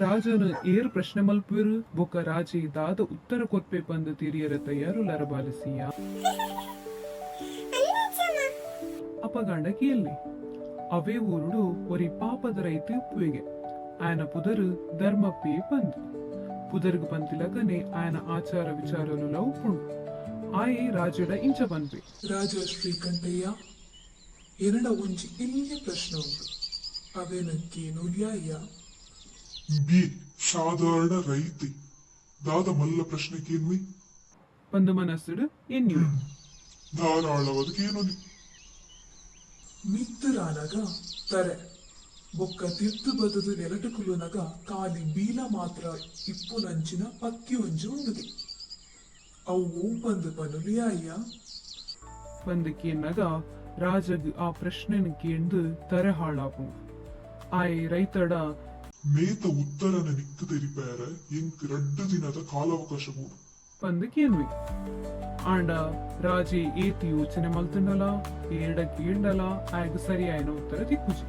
ರಾಜನು ಏರ್ ಪ್ರಶ್ನೆ ಮಲ್ಪಿರು ಬೊಕ್ಕ ರಾಜಿ ದಾದ ಉತ್ತರ ಕೊತ್ಪೆ ಬಂದ ತಿರಿಯರ ತಯಾರು ಲರಬಾಲಿಸಿಯ. ಅಪಗಂಡಕಿಯಲ್ಲಿ ಅವೇ ಊರುಡು ಒರಿ ಪಾಪದ ರೈತ ಉಪ್ಪುವಿಗೆ. ಆಯನ ಪುದರು ಧರ್ಮಪ್ಪಿ ಬಂದು. ಪುದರ್ಗು ಬಂತಿಲಕನೆ ಆಯನ ಆಚಾರ ವಿಚಾರಲು ಲೌಪುಂಡು ಆಯೆ ರಾಜಡ ಇಂಚ ಬಂದ್ವಿ. ರಾಜ ಶ್ರೀಕಂಠಯ್ಯ, ಎರಡ ಒಂಜಿ ಇಲ್ಲಿಯ ಪ್ರಶ್ನೆ ಉಂಟು. ಅವೇನಕ್ಕೆ ನುಡಿಯಾಯ್ಯ? ಬಿ ರೈತಿ. ದಾದ ಮಲ್ಲ ಪ್ರಶ್ನೆ ಕೇನ್ವಿ ಒಂದು ಮನಸ್ಸಿಡು ಎನ್ನುವೆ ಧಾರಾಳವಾದ ಕೇನುಲಿ ಮಿತ್ರನಗ ತರೆ. ಬೊಕ್ಕ ತಿರ್ತು ಬದುದು ನೆಲಟುಕುಲುನಗ ಕಾಲಿ ಬೀಲ ಮಾತ್ರ ಇಪ್ಪು ನಂಚಿನ ಪಕ್ಕಿ ಒಂಜಿ ಉಂಡುದೆ. ಅವು ಒಂದು ಬನುಲಿ ಅಯ್ಯ. ಒಂದು ಕೇನಾಗ ಆ ಪ್ರಶ್ನೆನ ಕೇಂದು ತರೆ ಹಾಳಾಗುವ ಆಯ್ ರೈತಡ ಮೇತ ಉತ್ತರನ நிக்கு தெரிப்பேற ಎಂಕ್ ரெண்டு ದಿನದ ಕಾಲಾವಕಾಶ அவகாಶ கூடு ಬಂದು ಆಂಡ ರಾಜಿ ಏತಿ ಯೋಚನೆ ಮಲ್ತುಂಡಲ ಏಡ ಕೇಂಡಲ ಆಯ್ಗ ಸರಿ ಆಯ್ನ ಉತ್ತರ ತಿಕ್ಕುಜಿ.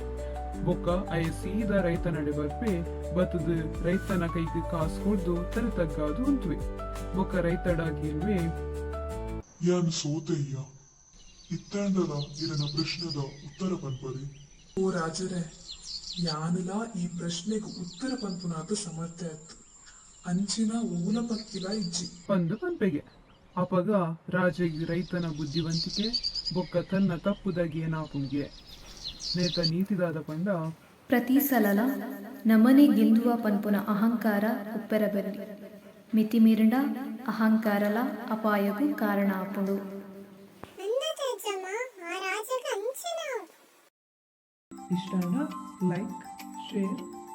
ಬೊಕ್ಕ ಅಯ ಸೀದ ರೈತ ನಡೆ ಬರ್ಪೆ ಬತದ ರೈತನ ಕೈಗೆ ಕಾಸು ಕೊಡ್ದು ತರ ತಗ್ಗಾದು ಉಂತುವೆ ಬೊಕ್ಕ ರೈತಡ ಯನ್ ಯಾನ್ ಸೋತಯ್ಯ? ಇತ್ತಾಂಡದ ಇದನ್ನ ಪ್ರಶ್ನದ ಉತ್ತರ ಪಡ್ಬರಿ ಓ ರಾಜರೇ ಯಾನುಲ ಈ ಪ್ರಶ್ನೆಗೆ ಉತ್ತರ ಪಂಪುನಾಥ ಸಮರ್ಥ ಆಯ್ತು. ಅಂಚಿನ ಓಲ ಪಕ್ಕಿಲ ಇಜ್ಜಿ. ಪಂದು ಪಂಪೆಗೆ ಅಪಗ ರಾಜಗಿ ರೈತನ ಬುದ್ಧಿವಂತಿಕೆ ಬೊಕ್ಕ ತನ್ನ ತಪ್ಪುದಾಗಿ ಏನಾಪುಂಗೆ ನೇತ ನೀತಿದಾದ ಪಂಡ ಪ್ರತಿ ಸಲಲ ನಮನೆ ಗಿಂದುವ ಪನ್ಪುನ ಅಹಂಕಾರ ಉಪ್ಪೆರಬೆಲ್ಲಿ. ಮಿತಿಮೀರಿಂಡ ಅಹಂಕಾರಲ ಅಪಾಯಗೂ ಕಾರಣ ಆಪುಂಡು ಇಷ್ಟಾನ ಲೈಕ್ ಶೇರ್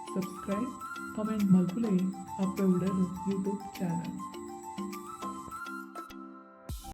ಸಬ್ಸ್ಕ್ರೈಬ್ ಕಮೆಂಟ್ ಮಲ್ಪುಲೆ ಅಪ್ಪ ಉಡಲು ಯೂಟ್ಯೂಬ್ ಚಾನಲ್